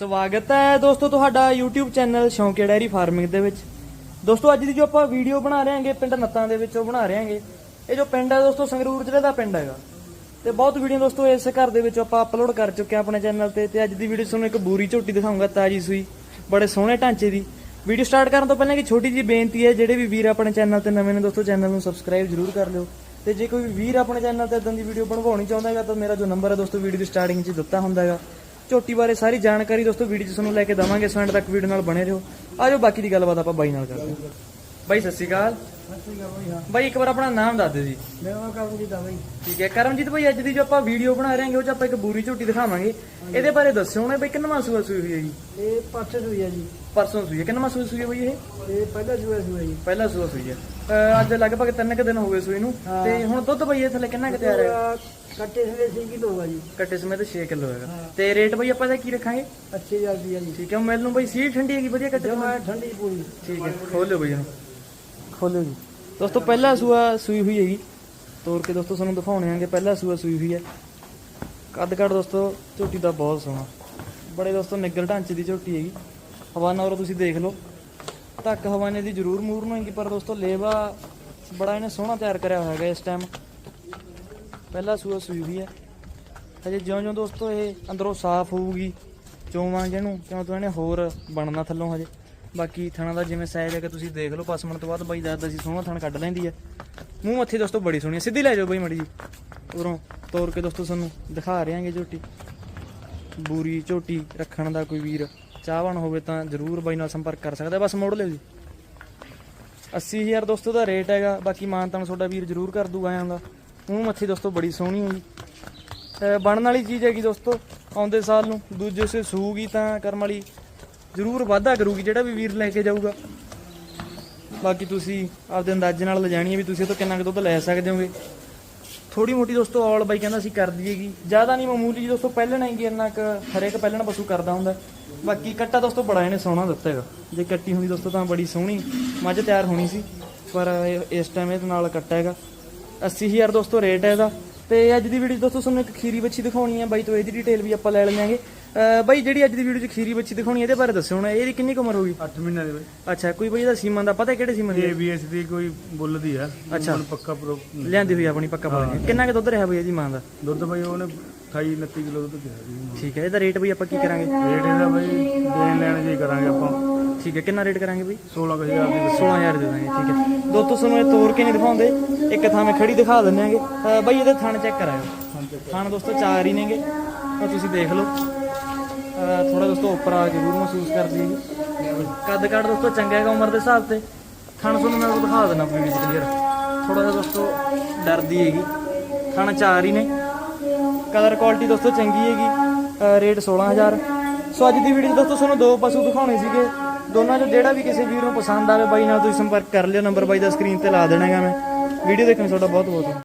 ਸਵਾਗਤ ਹੈ ਦੋਸਤੋ ਤੁਹਾਡਾ YouTube ਚੈਨਲ ਸ਼ੌਂਕੀ ਡੈਰੀ ਫਾਰਮਿੰਗ ਦੇ ਵਿੱਚ। ਦੋਸਤੋ ਅੱਜ ਦੀ ਜੋ ਆਪਾਂ ਵੀਡੀਓ ਬਣਾ ਰਹੇ ਹਾਂਗੇ ਪਿੰਡ ਨੱਤਾਂ ਦੇ ਵਿੱਚ ਉਹ ਬਣਾ ਰਹੇ ਹਾਂਗੇ ਇਹ ਜੋ ਪਿੰਡ ਹੈ ਦੋਸਤੋ, ਸੰਗਰੂਰ ਜ਼ਿਲ੍ਹੇ ਦਾ ਪਿੰਡ ਹੈਗਾ। ਤੇ ਬਹੁਤ ਵੀਡੀਓ ਦੋਸਤੋ ਇਸ ਘਰ ਦੇ ਵਿੱਚ ਆਪਾਂ ਅਪਲੋਡ ਕਰ ਚੁੱਕੇ ਹਾਂ ਆਪਣੇ ਚੈਨਲ ਤੇ। ਤੇ ਅੱਜ ਦੀ ਵੀਡੀਓ ਤੁਹਾਨੂੰ ਇੱਕ ਬੂਰੀ ਝੋਟੀ ਦਿਖਾਉਂਗਾ ਤਾਜੀ ਸੂਈ, ਬੜੇ ਸੋਹਣੇ ਢਾਂਚੇ ਦੀ। ਵੀਡੀਓ ਸਟਾਰਟ ਕਰਨ ਤੋਂ ਪਹਿਲਾਂ ਇੱਕ ਛੋਟੀ ਜਿਹੀ ਬੇਨਤੀ ਹੈ, ਜਿਹੜੇ ਵੀ ਵੀਰ ਆਪਣੇ ਚੈਨਲ ਤੇ ਨਵੇਂ ਨੇ ਦੋਸਤੋ, ਚੈਨਲ ਨੂੰ ਸਬਸਕ੍ਰਾਈਬ ਜ਼ਰੂਰ ਕਰ ਲਿਓ। ਤੇ ਜੇ ਕੋਈ ਵੀਰ ਆਪਣੇ ਚੈਨਲ ਤੇ ਇਦਾਂ ਦੀ ਵੀਡੀਓ ਬਣਵਾਉਣੀ ਚਾਹੁੰਦਾ ਹੈਗਾ, ਤਾਂ ਮੇਰਾ ਜੋ ਨੰਬਰ ਹੈ ਦੋਸਤੋ ਵੀਡੀਓ ਦੀ ਸਟਾਰਟਿੰਗ 'ਚ ਦਿੱਤਾ ਹੁੰਦਾ ਹੈਗਾ। ਝੋਟੀ ਬਾਰੇ ਸਾਰੀ ਜਾਣਕਾਰੀ ਦੋਸਤੋ ਵੀਡੀਓ 'ਚ ਤੁਹਾਨੂੰ ਲੈ ਕੇ ਦਵਾਂਗੇ ਸੋ ਐਂਡ ਤੱਕ ਵੀਡੀਓ ਨਾਲ ਬਣੇ ਰਹੋ। ਆਜੋ ਬਾਕੀ ਦੀ ਗੱਲਬਾਤ ਆਪਾਂ ਬਾਈ ਨਾਲ ਕਰਦੇ ਹਾਂ। ਬਾਈ ਸਤਿ ਸ਼੍ਰੀ ਅਕਾਲ। ਬਾਈ ਇੱਕ ਵਾਰ ਆਪਣਾ ਨਾਮ ਦੱਸ ਦਿਓ ਜੀ। ਮੇਰਾ ਨਾਮ ਕਰਮਜੀਤ ਆ ਬਈ। ਠੀਕ ਹੈ। ਕਰਮਜੀਤ ਭਾਈ ਅੱਜ ਦੀ ਜੋ ਆਪਾਂ ਵੀਡੀਓ ਬਣਾ ਰਹੇ ਹਾਂਗੇ ਉਹ 'ਚ ਆਪਾਂ ਇੱਕ ਬੂਰੀ ਝੋਟੀ ਦਿਖਾਵਾਂਗੇ। ਇਹਦੇ ਬਾਰੇ ਦੱਸਿਓ ਨੇ ਬਈ ਕਿੰਨਾ ਸੂਆ ਸੂਈ ਹੋਈ ਹੈ ਜੀ? ਇਹ ਪਾਛੇ ਸੂਈ ਆ ਜੀ। ਪਰਸੋਂ ਸੂਈ ਹੈ। ਕਿੰਨਾ ਸੂਈ ਸੂਈ ਹੈ ਬਈ ਇਹ? ਇਹ ਪਹਿਲਾ ਸੂਆ ਸੂਆ ਜੀ। ਪਹਿਲਾ ਸੂਆ ਸੂਈ ਹੈ। ਅੱਜ ਲਗਭਗ 3 ਕੁ ਦਿਨ ਹੋ ਗਏ ਸੂਈ ਨੂੰ। ਹਾਂ। ਤੇ ਹੁਣ ਦੁੱਧ ਬਈ ਇਹ ਥੱਲੇ ਕਿੰਨਾ ਕੁ ਤਿਆਰ ਹੈ? ਕੱਟੇ ਸਵੇ 6 ਕਿਲੋ ਆ ਜੀ ਕੱਟੇ ਸਮੇਤ 6 ਕਿਲੋ ਹੈਗਾ। ਹਾਂ। ਤੇ ਰੇਟ ਬਈ ਆਪਾਂ ਇਹਦਾ ਕੀ ਰੱਖਾਂਗੇ? ਅੱਛੀ ਜਲਦੀ ਆ ਜੀ। ਠੀਕ ਹੈ ਮੈਨੂੰ ਬਈ ਸੀ ਠੰਡੀ ਹੈਗੀ ਵਧੀਆ ਕੱਟੇ ਜਮਾ ਠੰਡੀ ਪੂਰੀ। ਠੀਕ ਹੈ ਖੋਲਿਓ ਬਈ ਇਹਨੂੰ। ਖੋਲਿਓ ਜੀ। ਦੋਸਤੋ ਪਹਿਲਾ ਸੂਆ ਸੂਈ ਹੋਈ ਹੈਗੀ। ਤੋੜ ਕੇ ਦੋਸਤੋ ਤੁਹਾਨੂੰ ਦਿਖਾਉਣੇ ਆਂਗੇ ਪਹਿਲਾ ਸੂਆ ਸੂਈ ਹੋਈ ਹੈ। ਕੱਦ ਕੱਦ ਦੋਸਤੋ ਝੋਟੀ ਦਾ ਬਹੁਤ ਸੋਹਣਾ। ਬੜੇ ਦੋਸਤੋ ਨਿੱਗਰ ਢਾਂਚੇ ਦੀ ਝੋਟੀ ਹੈਗੀ। ਹਵਾਨਾ ਔਰ ਤੁਸੀਂ ਦੇਖ ਲਓ। ਧੱਕ ਹਵਾਨੇ ਦੀ ਜ਼ਰੂਰ ਮੂਰ ਨੂੰ ਹੈਗੀ ਪਰ ਦੋਸਤੋ ਲੇਵਾ ਬੜਾ ਇਹਨੇ ਸੋਹਣਾ ਤਿਆਰ ਕਰਿਆ ਹੋਇਆ ਹੈਗਾ ਇਸ ਟਾਈਮ ਪਹਿਲਾ ਸੂਆ ਸੂਈ ਵੀ ਹੈ ਹਜੇ ਜਿਉਂ-ਜਿਉਂ ਦੋਸਤੋ ਇਹ ਅੰਦਰੋਂ ਸਾਫ਼ ਹੋਊਗੀ ਚੋਵਾਂਗੇ ਇਹਨੂੰ ਕਿਉਂ ਤੋਂ ਇਹਨੇ ਹੋਰ ਬਣਨਾ ਥੱਲੋਂ ਹਜੇ। ਬਾਕੀ ਥਣਾ ਦਾ ਜਿਵੇਂ ਸਾਈਜ਼ ਹੈ ਕਿ ਤੁਸੀਂ ਦੇਖ ਲਓ ਪਸਮਣ ਤੋਂ ਬਾਅਦ ਬਾਈ ਦੱਸਦਾ ਸੀ, ਸੋਹਣਾ ਥਣ ਕੱਢ ਲੈਂਦੀ ਹੈ ਮੂੰਹ ਮੱਥੇ ਦੋਸਤੋ ਬੜੀ ਸੋਹਣੀ ਹੈ ਸਿੱਧੀ ਲੈ ਜਾਓ ਬਾਈ ਮੜੀ ਜੀ। ਉਰੋਂ ਤੋੜ ਕੇ ਦੋਸਤੋ ਤੁਹਾਨੂੰ ਦਿਖਾ ਰਹੇ ਹਾਂਗੇ ਝੋਟੀ। ਬੂਰੀ ਝੋਟੀ ਰੱਖਣ ਦਾ ਕੋਈ ਵੀਰ ਚਾਹਵਾਨ ਹੋਵੇ ਤਾਂ ਜ਼ਰੂਰ ਬਾਈ ਨਾਲ ਸੰਪਰਕ ਕਰ ਸਕਦਾ। ਬਸ ਮੋੜ ਲਿਓ ਜੀ। 80000 ਦੋਸਤੋ ਦਾ ਰੇਟ ਹੈਗਾ। ਬਾਕੀ ਮਾਨਤਾਨ ਤੁਹਾਡਾ ਵੀਰ ਜ਼ਰੂਰ ਕਰ ਦੂਗਾ ਆਇਆਂ ਦਾ ਮੂੰਹ ਮੱਥੀ ਦੋਸਤੋ, ਬੜੀ ਸੋਹਣੀ ਹੈ ਜੀ। ਬਣਨ ਵਾਲੀ ਚੀਜ਼ ਹੈਗੀ ਦੋਸਤੋ, ਆਉਂਦੇ ਸਾਲ ਨੂੰ। ਦੂਜੇ ਸੇ ਸੂਗੀ ਤਾਂ ਕਰਮ ਵਾਲੀ ਜ਼ਰੂਰ ਵਾਧਾ ਕਰੂਗੀ, ਜਿਹੜਾ ਵੀ ਵੀਰ ਲੈ ਕੇ ਜਾਊਗਾ। ਬਾਕੀ ਤੁਸੀਂ ਆਪਦੇ ਅੰਦਾਜ਼ੇ ਨਾਲ ਲਿਜਾਣੀ ਹੈ ਵੀ ਤੁਸੀਂ ਇਹ ਤੋਂ ਕਿੰਨਾ ਕੁ ਦੁੱਧ ਲੈ ਸਕਦੇ ਹੋਗੇ। ਥੋੜੀ ਮੋਟੀ ਦੋਸਤੋ, ਔਲ ਬਾਈ ਕਹਿੰਦਾ ਸੀ ਕਰ ਦਈਏਗੀ ਜ਼ਿਆਦਾ ਨਹੀਂ, ਮਾਮੂਲੀ ਜੀ ਦੋਸਤੋ ਪਹਿਲਣ ਹੈਗੀ ਇੰਨਾ ਕੁ ਹਰੇਕ ਪਹਿਲਣ ਪਸ਼ੂ ਕਰਦਾ ਹੁੰਦਾ। ਬਾਕੀ ਕੱਟਾ ਦੋਸਤੋ, ਬੜਾ ਇਹਨੇ ਸੋਹਣਾ ਦਿੱਤਾ ਹੈਗਾ। ਜੇ ਕੱਟੀ ਹੁੰਦੀ ਦੋਸਤੋ ਤਾਂ ਬੜੀ ਸੋਹਣੀ, ਮੱਝ ਤਿਆਰ ਹੋਣੀ ਸੀ। ਪਰ ਇਸ ਟਾਈਮ ਇਹਦੇ ਨਾਲ ਕੱਟਾ ਹੈਗਾ। 80000 ਦੋਸਤੋ ਰੇਟ ਹੈ ਇਹਦਾ। ਤੇ ਅੱਜ ਦੀ ਵੀਡੀਓ ਦੋਸਤੋ ਤੁਹਾਨੂੰ ਇੱਕ ਖੀਰੀ ਬੱਚੀ ਦਿਖਾਉਣੀ ਹੈ। ਬਾਈ ਤੋਂ ਇਹਦੀ ਡਿਟੇਲ ਵੀ ਆਪਾਂ ਲੈ ਲੈਣਾਂਗੇ ਬਾਈ ਜਿਹੜੀ ਅੱਜ ਦੀ ਵੀਡੀਓ 'ਚ ਖੀਰੀ ਬੱਚੀ ਦਿਖਾਉਣੀ ਹੈ ਇਹਦੇ ਬਾਰੇ ਦੱਸਿਓ ਹੁਣ। ਇਹਦੀ ਕਿੰਨੀ ਉਮਰ ਹੋਗੀ 8 ਮਹੀਨਿਆਂ ਦੇ ਵਿੱਚ ਅੱਛਾ ਕੋਈ ਬਾਈ ਇਹਦਾ ਸੀਮਨ ਦਾ ਪਤਾ ਕਿਹੜੇ ਸੀਮਨ ਦੀ? ਏਬੀਐਸ ਦੀ ਕੋਈ ਬੁੱਲ ਦੀ ਆ। ਅੱਛਾ। ਹੁਣ ਪੱਕਾ ਲਿਆਂਦੀ ਹੋਈ ਆਪਣੀ ਪੱਕਾ ਪਾ ਕਿੰਨਾ ਕੁ ਦੁੱਧ ਰਿਹਾ ਬਈ ਇਹਦੀ ਮਾਂ ਦਾ? ਦੁੱਧ ਬਈ ਉਹਨੇ 28 29 ਕਿਲੋ ਦੁੱਧ ਕਿਹਾ ਠੀਕ ਹੈ ਇਹਦਾ ਰੇਟ ਬਈ ਆਪਾਂ ਕੀ ਕਰਾਂਗੇ? ਰੇਟ ਇਹਦਾ ਬਈ ਦੇਣ ਲੈਣ ਜੀ ਕਰਾਂਗੇ ਆਪਾਂ। ਠੀਕ ਹੈ ਕਿੰਨਾ ਰੇਟ ਕਰਾਂਗੇ ਬਈ? 16000 ਦੀ 16000 ਦੇ ਦਾਂਗੇ ਠੀਕ ਹੈ। ਦੋ ਤੋਂ ਤੁਹਾਨੂੰ ਇਹ ਤੋੜ ਕੇ ਨਹੀਂ ਦਿਖਾਉਂਦੇ। ਇੱਕ ਥਾਂ ਮੈਂ ਖੜੀ ਦਿਖਾ ਦਿੰਦੇ ਆਂਗੇ ਬਾਈ ਇਹਦੇ ਥਣ ਚੈੱਕ ਕਰਾਇਓ। ਥਣ ਦੋਸਤੋ ਚਾਰ ਹੀ ਨੇਗੇ ਉਹ ਤੁਸੀਂ ਦੇਖ ਲਓ। ਥੋੜਾ ਦੋਸਤੋ ਉੱਪਰ ਆ ਜ਼ਰੂਰ ਮਹਿਸੂਸ ਕਰਦੀ ਹੈਗੀ ਕੱਦ ਕੱਦ ਦੋਸਤੋ ਚੰਗਾ ਹੈਗਾ ਉਮਰ ਦੇ ਹਿਸਾਬ ਤੇ। ਥਣ ਤੁਹਾਨੂੰ ਮੈਂ ਉਹ ਦਿਖਾ ਦਿੰਦਾ ਵੀਡੀਓ ਕਲੀਅਰ ਥੋੜਾ ਜਿਹਾ ਦੋਸਤੋ ਡਰਦੀ ਹੈਗੀ। ਥਣ ਚਾਰ ਹੀ ਨੇ। ਕਲਰ ਕੁਆਲਿਟੀ ਦੋਸਤੋ ਚੰਗੀ ਹੈਗੀ। ਰੇਟ 16000 ਸੋ ਅੱਜ ਦੀ ਵੀਡੀਓ 'ਚ ਦੋਸਤੋ ਤੁਹਾਨੂੰ ਦੋ ਪਸ਼ੂ ਦਿਖਾਉਣੇ ਸੀਗੇ। ਦੋਨਾਂ 'ਚੋਂ ਜਿਹੜਾ ਵੀ ਕਿਸੇ ਵੀਰ ਨੂੰ ਪਸੰਦ ਆਵੇ ਬਾਈ ਨਾਲ ਤੁਸੀਂ ਸੰਪਰਕ ਕਰ ਲਿਓ, ਨੰਬਰ ਬਾਈ ਦਾ ਸਕਰੀਨ ਤੇ ਲਾ ਦੇਣਾ ਮੈਂ। ਵੀਡੀਓ ਦੇਖਣ ਲਈ ਤੁਹਾਡਾ ਬਹੁਤ ਬਹੁਤ